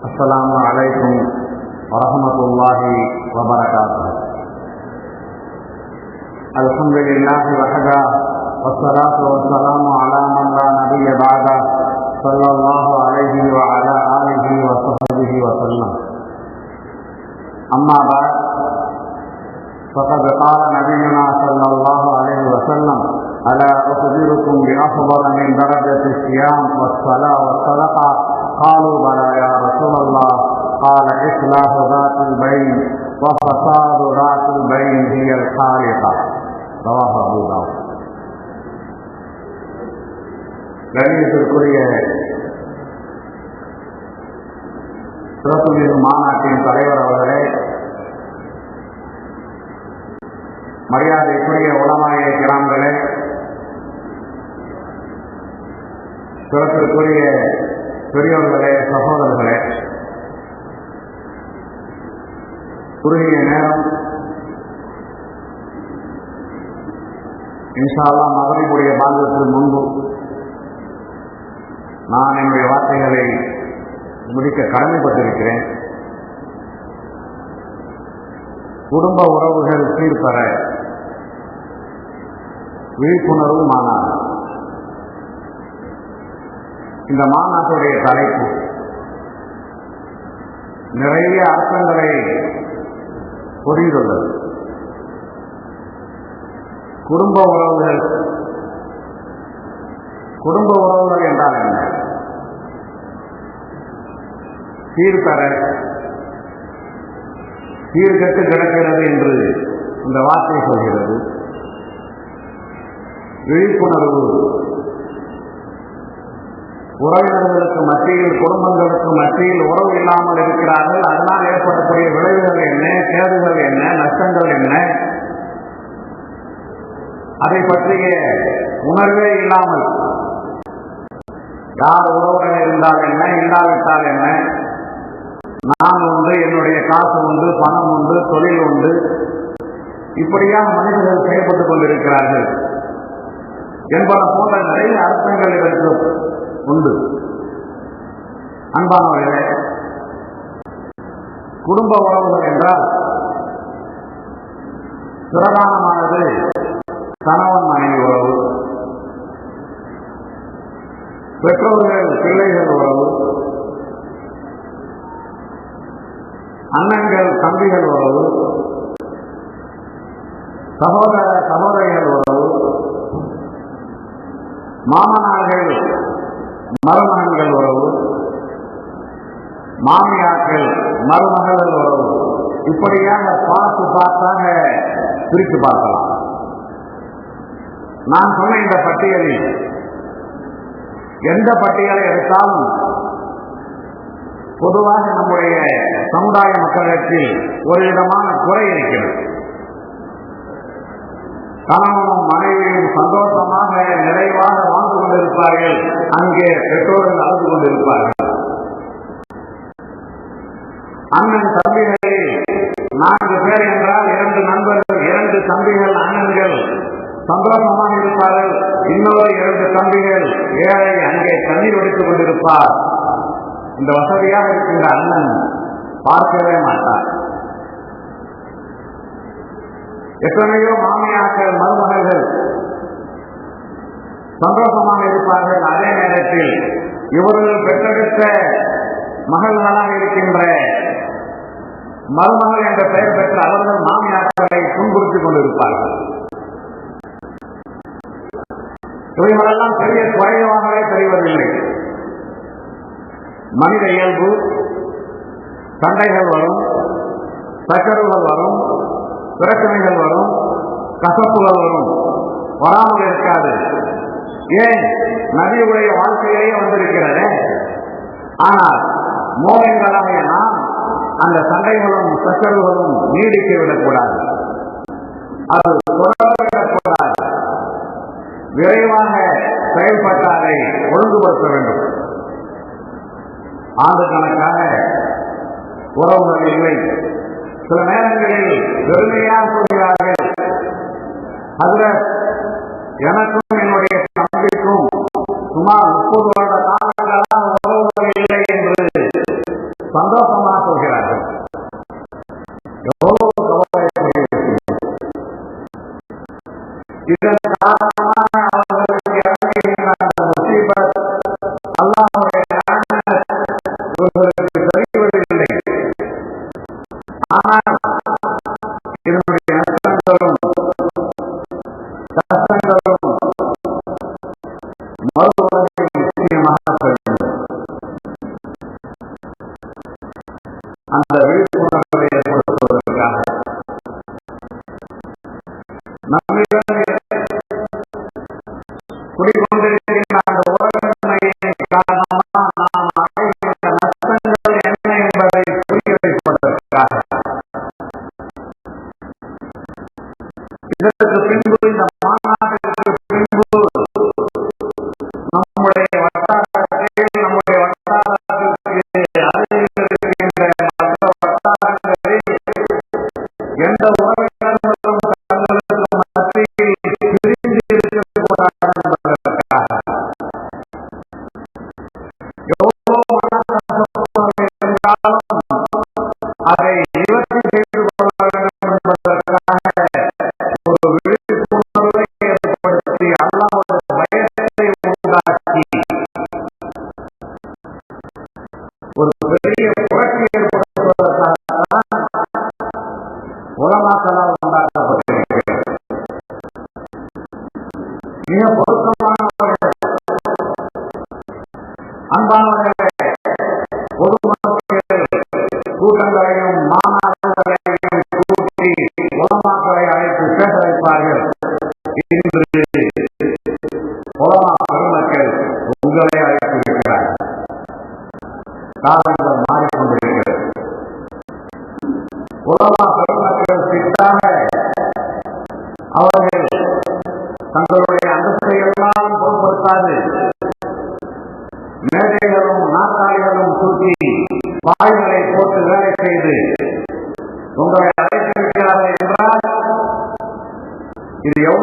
السلام عليكم ورحمة الله وبركاته. الحمد لله وحده والصلاة والسلام على من لا نبي بعده صلى الله عليه وعلى آله وصحبه وسلم. أما بعد فقد قال نبينا صلى الله عليه وسلم ألا أخبركم بأفضل من درجة الصيام والصلاة والصدقة؟ قالوا بلى يا رسول الله قال إصلاح ذات البين وفساد ذات البين هي الخالقة رواه أبو داود கணியத்திற்குரிய சிறப்பு மாநாட்டின் தலைவர் அவர்களே மரியாதைக்குரிய உளமாய கிராமங்களே சிறப்பிற்குரிய பெரியோர்களே சகோதரர்களே குறுகிய நேரம் இன்ஷால்லா மகரிபுடைய பாந்தத்துக்கு முன்பு நான் என்னுடைய வார்த்தைகளை முடிக்க கடமைப்பட்டிருக்கிறேன். குடும்ப உறவுகள் சீர்பெற விழிப்புணர்வு மாநாடு இந்த மாநாட்டுடைய தலைப்பு. நிறைய அர்த்தங்களை புரிந்துள்ளது குடும்ப உறவுகள். குடும்ப உறவுகள் என்றால் என்ன? சீர்தர சீர்கட்டு கிடக்கிறது என்று இந்த வார்த்தை சொல்கிறது. விழிப்புணர்வு உறவினர்களுக்கு மத்தியில் குடும்பங்களுக்கு மத்தியில் உறவு இல்லாமல் இருக்கிறார்கள். அதனால் ஏற்படக்கூடிய விளைவுகள் என்ன? கேடுகள் என்ன? நஷ்டங்கள் என்ன? அதை பற்றிய உணர்வே இல்லாமல். யார் உறவுகள் இருந்தால் என்ன? இல்லாவிட்டால் என்ன? நான் உண்டு என்னுடைய காசு உண்டு பணம் உண்டு தொழில் உண்டு. இப்படியாக மனிதர்கள் செயல்பட்டுக் கொண்டிருக்கிறார்கள். என்பன போன்ற நிறைய அர்த்தங்கள் இருக்கும் உண்டு. அன்பானவர்களே குடும்ப உறவுகள் என்றால் பிரதானமானது கணவன் மனைவி உறவு பெற்றோர்கள் பிள்ளைகள் உறவு அண்ணன்கள் தம்பிகள் உறவு சகோதர சகோதரிகள் உறவு மாமனார்கள் மருமகன்கள் உறவு மாமியார்கள் மருமகள் உறவு. இப்படியாக பார்த்து பார்த்தாக பிரித்து பார்க்கலாம். நான் சொன்ன இந்த பட்டியலில் எந்த பட்டியலை எடுத்தாலும் பொதுவாக நம்முடைய சமுதாய மக்களிடத்தில் ஒரு விதமான குறை இருக்கிறது. கணவனும் மனைவியும் சந்தோஷமாக நிறைவாக வாழ்ந்து கொண்டிருப்பார்கள். அங்கே பெற்றோர்கள் நடந்து கொண்டிருப்பார்கள். அண்ணன் தம்பிகளை நான்கு பேர் என்றால் இரண்டு நண்பர்கள் இரண்டு தம்பிகள் அண்ணன்கள் சந்தோஷமாக இருப்பார்கள். இன்னொரு இரண்டு தம்பிகள் ஏழை அங்கே தண்ணீர் ஒடித்துக் கொண்டிருப்பார். இந்த வசதியாக இருக்கின்ற அண்ணன் பார்க்கவே மாட்டார். எத்தனையோ மாமியாக்கள் மருமகள்கள் சந்தோஷமாக இருப்பார்கள். அதே நேரத்தில் இவர்கள் பெற்றெடுத்த மகள்களாக இருக்கின்ற மருமகள் என்ற பெயர் பெற்ற அவர்கள் மாமியாக்களை துன்புறுத்திக் கொண்டிருப்பார்கள். இவைகளெல்லாம் பெரிய குறைவாகவே தெரிவதில்லை. மனித இயல்பு சண்டைகள் வரும் சச்சரவுகள் வரும் பிரச்சனைகள் வரும் கசப்புகள் வரும். வராமல் இருக்காது. ஏன்? நதியுடைய வாழ்க்கையிலேயே வந்திருக்கிறது. ஆனால் மோகங்களாகிய நாம் அந்த சண்டைகளும் சச்சரவுகளும் நீடிக்க விடக்கூடாது அது தொடரவிடக்கூடாது விரைவாக செயல்பட்டு ஒழுங்குபடுத்த வேண்டும். ஆண்டு கணக்காக உறவுகள் இல்லை. சில நேரங்களில் பெருமையாக சொல்கிறார்கள். அதுல எனக்கும் என்னுடைய தம்பிக்கும் சுமார் முப்பது வருட காலங்களாக உறவுகள் என்று சந்தோஷமாக சொல்கிறார்கள். எவ்வளவு இதன் ஆனால் இதனுடைய நஷ்டங்களும் கஷ்டங்களும் நிச்சயமாக அந்த விழிப்புணர்வை ஏற்படுத்துவதற்காக நம்மிடம்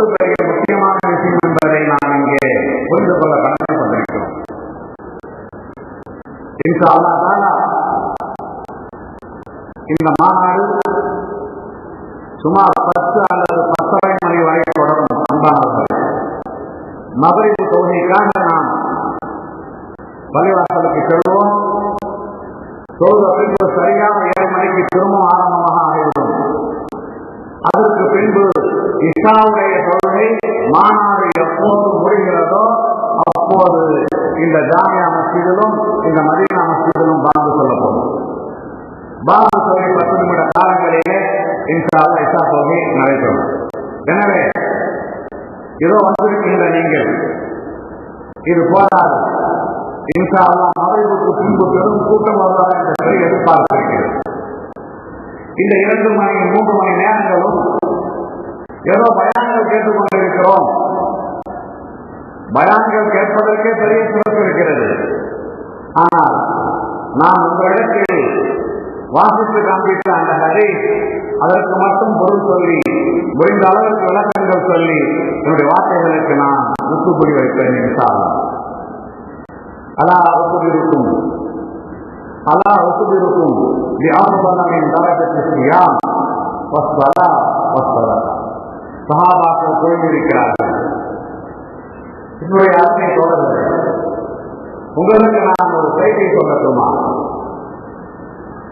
எவ்வளவு பெரிய முக்கியமான விஷயம் என்பதை நாம் இங்கே புரிந்து கொள்ள கடமைப்பட்டிருக்கிறோம். இன்ஷா இந்த மாநாடு சுமார் பத்து அல்லது பத்தரை மணி வரை தொடரும் அன்பானவர்கள் மகரிப்பு தொகுதிக்காக நாம் பள்ளிவாசலுக்கு செல்வோம். தொழுத சரியாக ஏழு மணிக்கு திரும்ப ஆரம்பம் இந்த ஜாமியா மஸ்ஜிதிலும் இந்த மதீனா மஸ்ஜிதிலும் பாங்கு போகும் பாங்கு சொல்லி பத்து நிமிட காலங்களிலே இன்சால இசா தொகை நடைபெறும். எனவே இதோ வந்திருக்கின்ற நீங்கள் இது போராது இன்ஷா மறைவுக்கு பின்பு பெரும் கூட்டம் வருவார் என்று எதிர்பார்த்திருக்கிறது. இந்த இரண்டு மணி மூன்று மணி நேரங்களும் ஏதோ பயணங்கள் கேட்டுக் கொண்டிருக்கிறோம் பயான்கள் கேட்பதற்கே பெரிய சிறப்பு இருக்கிறது. ஆனால் நாம் உங்களிடத்தில் வாசித்து காண்பித்த அந்த கதை அதற்கு மட்டும் பொருள் சொல்லி முடிந்த அளவுக்கு விளக்கங்கள் சொல்லி என்னுடைய வார்த்தைகளுக்கு நான் முற்றுப்புள்ளி வைப்பேன் என்றாலும் அலா ஒப்புதிருக்கும் அலா ஒப்புதிருக்கும் வியாபனமின் தரகத்து சியாம் வஸ்வலா வஸ்வலா. சஹாபாக்கள் குறைந்திருக்கிறார்கள் என்னுடைய அருமை தோழர்கள் உங்களுக்கு நான் ஒரு செய்தி சொல்லட்டுமா?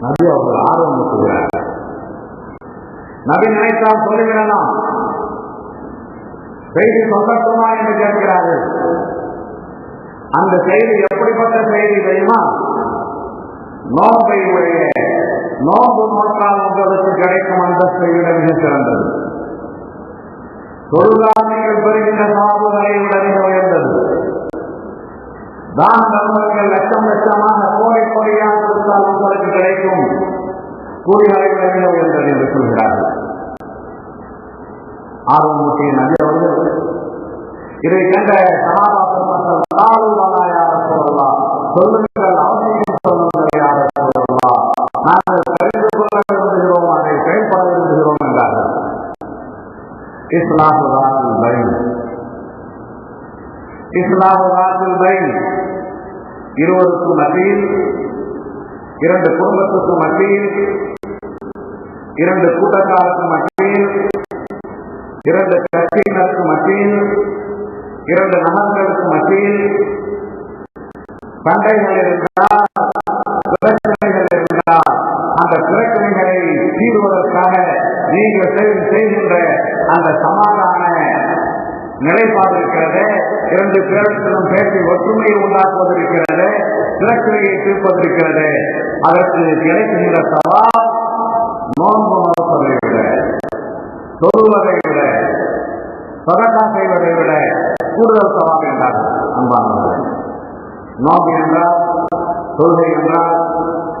நபி அவர்கள் ஆர்வம் ஊட்டுகிறார் நபி நினைத்தால் சொல்லிவிடலாம் செய்தி சொல்லட்டுமா என்று கேட்கிறார்கள். அந்த செய்தி எப்படிப்பட்ட செய்தி தெரியுமா? நோன்பை உடைய நோம்பு நோற்றால் உங்களுக்கு கிடைக்கும் அந்தஸ்தை விட மிக சிறந்தது. தொழிலாளிகள் பெறுகின்ற சார்புகளை விட மிக உயர்ந்தது. தான் தர்மங்கள் லட்சம் லட்சமாக கோடி கோடியாக கொடுத்தால் உங்களுக்கு கிடைக்கும். கூலிகளை விட மிக உயர்ந்தது என்று சொல்கிறார்கள். ஆர்வமூட்டிய நபி அவர்கள் இதை கண்ட சமாதா பெருமக்கள் சொல்லலாம் சொல்லுங்கள். இஸ்லாமுதாத்தில் பைன் இஸ்லாமுதாத்தில் பைன் இருவருக்கும் மத்தியில் இரண்டு குடும்பத்துக்கும் மத்தியில் இரண்டு கூட்டத்தாருக்கும் மத்தியில் இரண்டு கட்சியினருக்கு மத்தியில் இரண்டு நகர்களுக்கு மத்தியில் சண்டைகள் இருந்தால் பிரச்சனைகள் இருந்தால் அந்த பிரச்சனைகளை தீர்வதற்காக நீங்கள் செய்கின்ற அந்த சமாதான நிலைப்பாடு இருக்கிறது. இரண்டு பேருக்கும் பேசி ஒற்றுமையை உண்டாக்குவதற்கிறது பிரச்சனையை தீர்ப்பதற்கிறது அதற்கு கிடைக்கின்ற சவால் நோன்பு நோப்பதை விட தொழுவதை விட சதக்கா செய்வதை விட கூடுதல் சவால் என்றார் அன்பானவர்கள். நோம்பு என்றால் தொழுகை என்றால்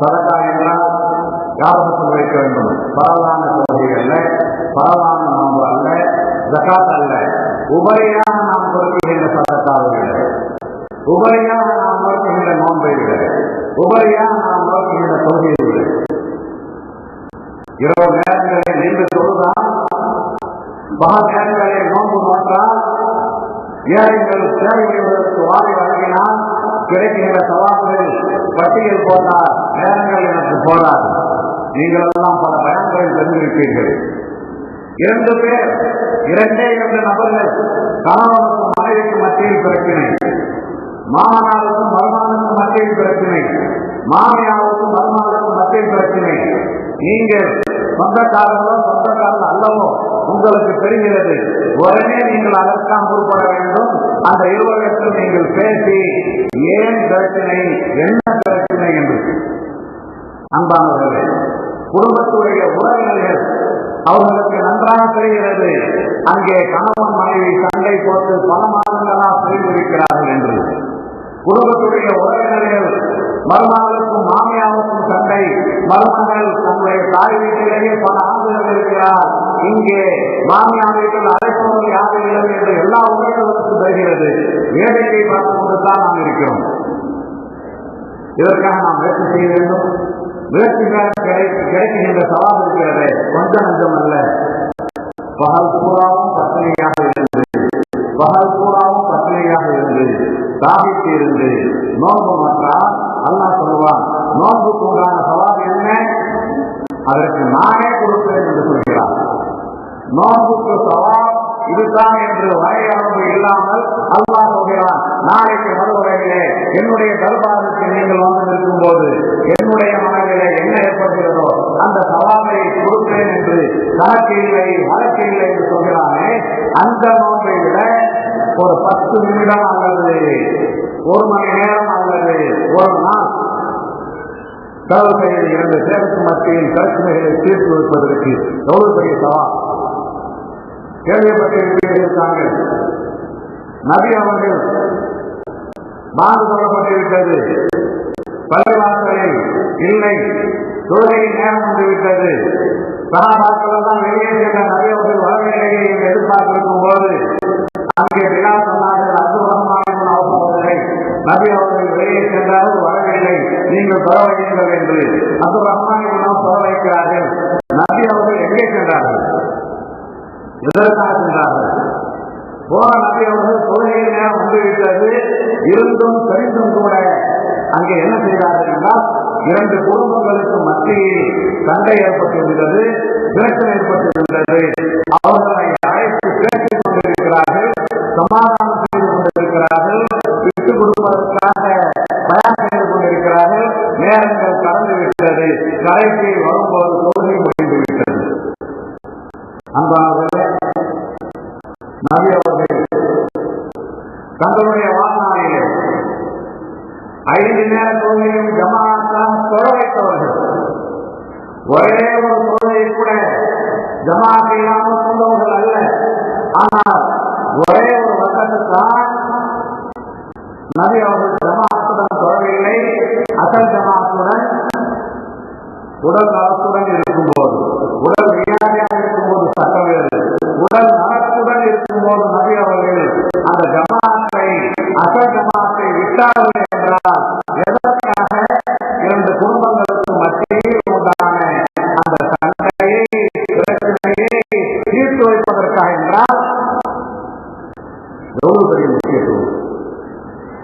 சதக்கா என்றால் ஞாபகத்தில் வைக்க வேண்டும். பரவலான தொழுகை அல்ல பரவலான நோன்பு ஜகாத் அல்ல உபரியாக நாம் கொடுக்கின்ற சதக்காவை உபரியாக நாம் நோக்குகின்ற நோன்பை உபரியாக நாம் நோக்குகின்ற தொழுகையை இரவு நேரங்களை நின்று தொழுதால் பகல் நேரங்களை நோன்பு நோற்றால் ஏழைகள் சேவைகளுக்கு வாரி வழங்கினால் கிடைக்கின்ற சவால்களில் பட்டியல் போட்டால் நேரங்கள் எனக்கு போதாது. நீங்கள் எல்லாம் பல பயன்களை தெரிந்திருப்பீர்கள் இரண்டு பேர் இரண்டே இரண்டு நபர்கள் கணவனுக்கும் மனைவிக்கும் மத்தியில் பிரச்சனை மாமனாருக்கும் மருமகனுக்கும் மத்தியில் பிரச்சனை மாமியாருக்கும் மருமகனுக்கும் மத்தியில் பிரச்சனை நீங்கள் சொந்தக்காரர்களோ சொந்தக்காரர்கள் அல்லவோ உங்களுக்கு தெரிகிறது உடனே நீங்கள் அதற்காக முற்பட வேண்டும். அந்த இருவருக்கும் நீங்கள் பேசி ஏன் பிரச்சனை? என்ன பிரச்சனை? என்று. அன்பானவர்களே குடும்பத்துடைய உறவினர்கள் அவர்களுக்கு நன்றாக தெரிகிறது. அங்கே கணவன் மனைவி சண்டை போட்டு பல மாதங்களா செய்திருக்கிறார்கள் என்று. குடும்பத்துடைய உறவினர்கள் மருமகளுக்கும் மாமியாவுக்கும் சண்டை. மருமகள் தன்னுடைய தாய் வீட்டிலேயே பல ஆண்டுகள் இருக்கிறார். இங்கே மாமியார் வீட்டில் அழைப்பவர்கள் யாரும் இல்லை என்று எல்லா உறவினர்களுக்கும் தெரிகிறது. வேடிக்கை பார்த்துக் கொண்டுதான் நாம் இருக்கிறோம். இதற்காக நாம் முயற்சி செய்ய வேண்டும். முயற்சிக்காக கிடைக்கின்ற சவால் இருக்கிறது கொஞ்சம் நஞ்சம் அல்ல. பகல் பூராவும் பத்திரிகையாக இருந்து பகல் பூராவும் பத்திரிகையாக இருந்து தாகித்து இருந்து நோன்பு மாற்றால் அல்லா சொல்லுவான் நோன்புக்கு உண்டான சவால் என்ன? அதற்கு நானே கொடுப்பேன் என்று சொல்கிறார் நோன்புக்கு சவால் இதுதான் என்று வரையறைவு இல்லாமல் அல்லா சொல்கிறான் நாளைக்கு மறுவரையிலே என்னுடைய தர்பாருக்கு நீங்கள் வந்து நிற்கும் போது என்னுடைய மனதிலே என்ன ஏற்படுகிறதோ அந்த சவாலை கொடுப்பேன் என்று கணக்கு இல்லை வழக்கு இல்லை என்று சொல்கிறானே அந்த நோக்கை விட ஒரு பத்து நிமிடம் அல்லது ஒரு மணி நேரம் அல்லது ஒரு நாள் செலவு செய்த இரண்டு சேர்த்து மத்தியில் பிரச்சனைகளை தீர்த்து வைப்பதற்கு எவ்வளவு பெரிய சவால்? கேள்விப்பட்டிருக்கிறாங்க நபி அவர்கள் மாறு சொல்லப்பட்டிருக்கிறது பள்ளிவாசலில் இல்லை தொழுகை நேரம் வந்துவிட்டது. சகாபாக்கள் தான் வெளியே சென்ற நபி அவர்கள் வரவில்லையே எதிர்பார்த்திருக்கும் போது அங்கே விழா சொன்னார்கள் அப்துல் ரஹ்மான் நபி அவர்கள் வெளியே சென்றாலும் வரவில்லை நீங்கள் பெற என்று அப்துல் ரஹ்மான் பெற நபி அவர்கள் எங்கே சென்றார்கள்? எதற்காக சென்றார்கள்? போன நபி அவர்கள் தொழுகை நேரம் வந்துவிட்டது இருந்தும் தெரிந்தும் கூட அங்கே என்ன செய்தார்கள் என்றால் இரண்டு குடும்பங்களுக்கு மத்தியில் சண்டை ஏற்பட்டிருந்தது பிரச்சனை ஏற்பட்டிருந்தது. அவர்கள் ஒரே ஒரு தொழுகை கூட ஜமாத் இல்லாமல் கொண்டவர்கள் அல்ல. ஆனால்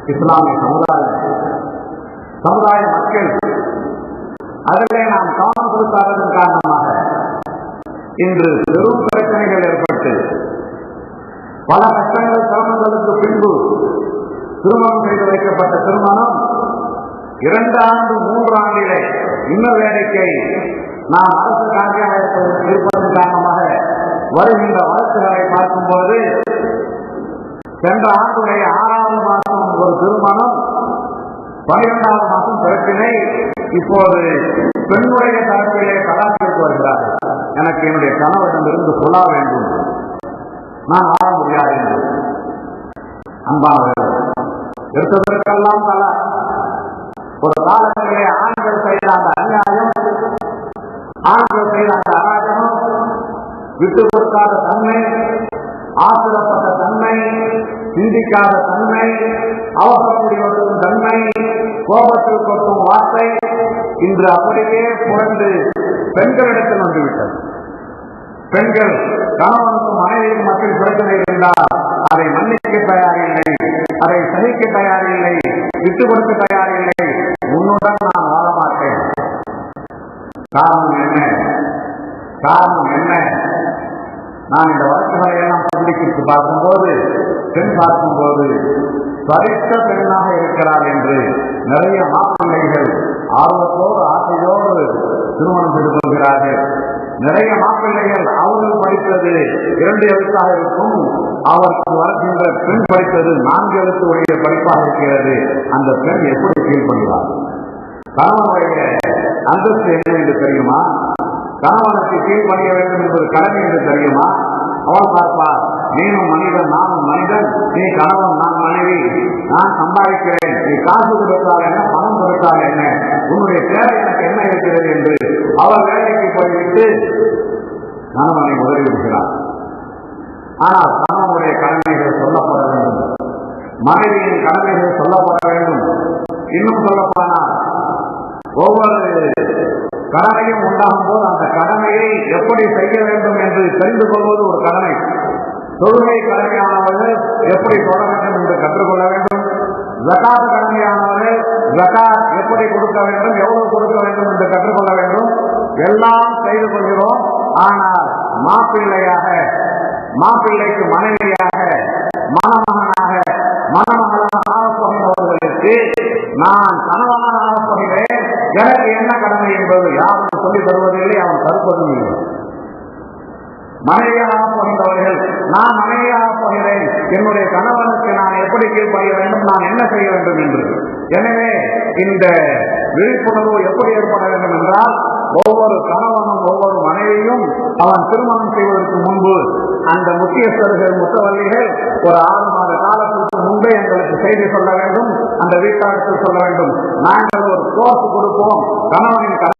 இஸ்லாமிய சமுதாயம் சமுதாய மக்கள். அதிலே நாம் கவனம் கொடுக்காததன் காரணமாக இன்று பெரும் பிரச்சனைகள் ஏற்பட்டு பல கஷ்டங்கள் சிரமங்களுக்கு பின்பு திருமணம் செய்து வைக்கப்பட்ட திருமணம் இரண்டு ஆண்டு மூன்று ஆண்டிலே இன்னொரு வேலைக்கை நாம் அரசு காரியாலயத்தில் இருப்பதன் காரணமாக வருகின்ற வழக்குகளை பார்க்கும்போது சென்ற ஆண்டுடைய ஆறாவது மாதம் ஒரு திருமணம் பனிரெண்டாவது மாதம் பிறப்பினை இப்போது பெண்ணுடைய தரப்பிலே கலாச்சாரத்து வருகிறார்கள். எனக்கு என்னுடைய கணவரிடமிருந்து சொல்ல வேண்டும். நான் வாழ முடியாது என்று. அன்பானவர்கள் எடுத்ததற்கெல்லாம் தலா. ஒரு காலத்திலே ஆண்கள் செய்த அந்த அநியாயம் ஆண்கள் செய்த அந்த அராஜகம் விட்டு கொடுக்காத தன்மை ஆசிரப்பட்ட தன்மை சிந்திக்காத தன்மை அவசரப்படுவதும் தன்மை கோபத்தில் கொட்டும் வார்த்தை இன்று அப்படியே புரண்டு பெண்களிடத்தில் வந்துவிட்டது. பெண்கள் கணவனுக்கும் மனைவியும் மக்கள் பிரச்சனை இருந்தால் அதை மன்னிக்க தயாரில்லை அதை சகிக்க தயாரில்லை விட்டுக் கொடுக்க தயாரில்லை உன்னுடன் நான் வாழ மாட்டேன் காரணம் என்ன? காரணம் என்ன? நான் இந்த வழக்குகளை எல்லாம் பத்திரிகைக்கு பார்க்கும்போது பெண் பார்க்கும்போது சரித்த பெண்ணாக இருக்கிறார் என்று நிறைய மாப்பிள்ளைகள் ஆர்வத்தோடு ஆசையோடு திருமணம் செய்து கொள்கிறார்கள். நிறைய மாப்பிள்ளைகள் அவர்கள் படித்தது இரண்டு எழுத்தாக இருக்கும். அவருக்கு வளர்க்கின்ற பெண் படித்தது நான்கு எழுத்து உடைய படிப்பாக இருக்கிறது. அந்த பெண் எப்படி கீழ்படுகிறார் கணவனுடைய அந்தஸ்து என்ன என்று தெரியுமா? கணவனுக்கு கீழ் பணிய வேண்டும் என்பது கடமை என்று தெரியுமா? அவள் பார்ப்பார் நீனும் மனிதன் நானும் மனிதன் நீ கணவன் நான் மனைவி நான் சம்பாதிக்கிறேன் நீ காசு கொடுத்தால் என்ன பணம் கொடுத்தால் என்ன உன்னுடைய தேவை எனக்கு என்ன இருக்கிறது? என்று அவள் வேலைக்கு போய்விட்டு கணவனை உதவிடுகிறார் ஆனால் கணவனுடைய கடமைகள் சொல்லப்பட வேண்டும். மனைவியின் கடமைகள் சொல்லப்பட வேண்டும். இன்னும் சொல்லப்போனால் ஒவ்வொரு கடமையும் உண்டாகும் போது அந்த கடமையை எப்படி செய்ய வேண்டும் என்று தெரிந்து கொள்வது ஒரு கடமை. தொழுகை கடமையானவர்கள் எப்படி தொட வேண்டும் என்று கற்றுக்கொள்ள வேண்டும்? ஜக்காத் கடமையானவர்கள் ஜக்காத் எப்படி கொடுக்க வேண்டும் எவ்வளவு கொடுக்க வேண்டும் என்று கற்றுக்கொள்ள வேண்டும்? எல்லாம் செய்து கொள்கிறோம். ஆனால் மாப்பிள்ளையாக மாப்பிள்ளைக்கு மனைவியாக மணமகனாக மணமகளாக ஆகப்போகிறவர்களுக்கு நான் கணவனாக ஆகப்போகிறேன் எனக்கு என்ன கடமை என்பது? யாரும் சொல்லித் தருவதில்லை அவன் தருப்பதும் இல்லை. மனைவியாக போகின்றவர்கள் நான் மனைவியாக போகிறேன். என்னுடைய கணவனுக்கு நான் எப்படி கீழ்ப்படிய வேண்டும்? நான் என்ன செய்ய வேண்டும் என்று. எனவே இந்த விழிப்புணர்வு எப்படி ஏற்பட வேண்டும் என்றால் ஒவ்வொரு கணவனும் ஒவ்வொரு மனைவியும் அவன் திருமணம் செய்வதற்கு முன்பு அந்த முக்கியஸ்தர்கள் முத்தவல்லிகள் ஒரு ஆறு மாத காலத்திற்கு முன்பே எங்களுக்கு செய்தி சொல்ல வேண்டும் அந்த வீட்டாளர்கள் சொல்ல வேண்டும். நாங்கள் ஒரு கோர்ஸ் கொடுப்போம். கணவனின்